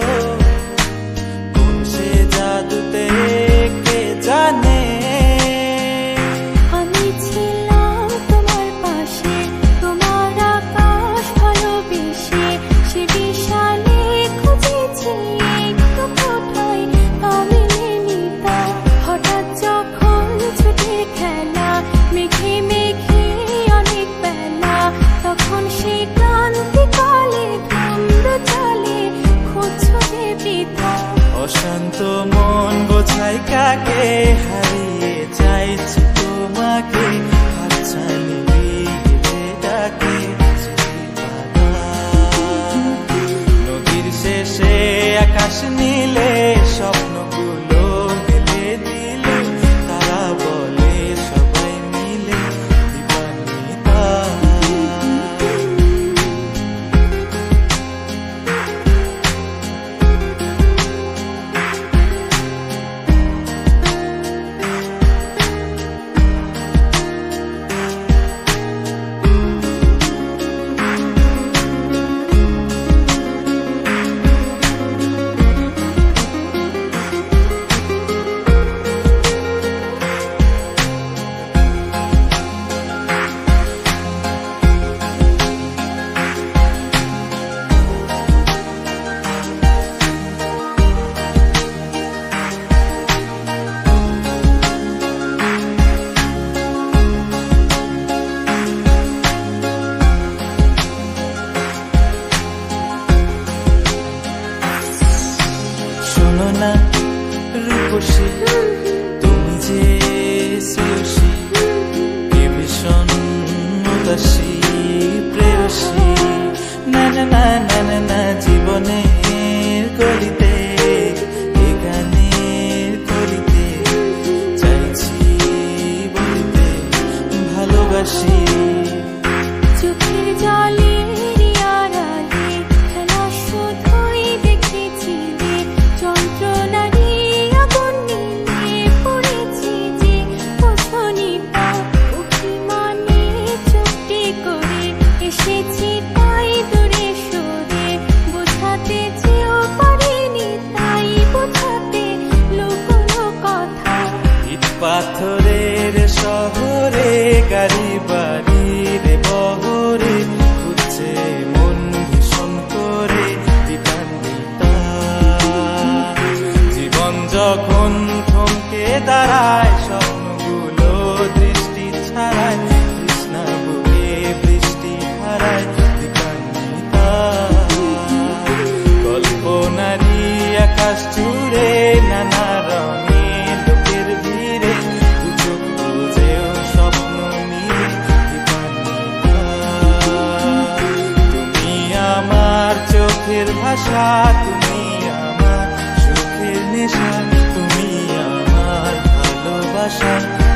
show. ডাকে হারিয়ে চাইছি তোমাকে হাতছানি ডাকে নদীর শেষে আকাশ নীলে শোনো না রূপসী। তুমি যে শ্রেয়সী, কে ভীষণ উদাসী প্রেয়সী। না না না না না না, জীবনের গলিতে গানের কলিতে, চাইছি দাঁড়ায় স্বপ্নগুলো দৃষ্টি ছাড়ায়, কৃষ্ণা বুকে বৃষ্টি আকাশ জুড়ে নানা রঙে লোকের ভিড়ে চোখ বুঝেও স্বপ্ন দীপান্বিতা। তুমি আমার চোখের ভাষা তুমি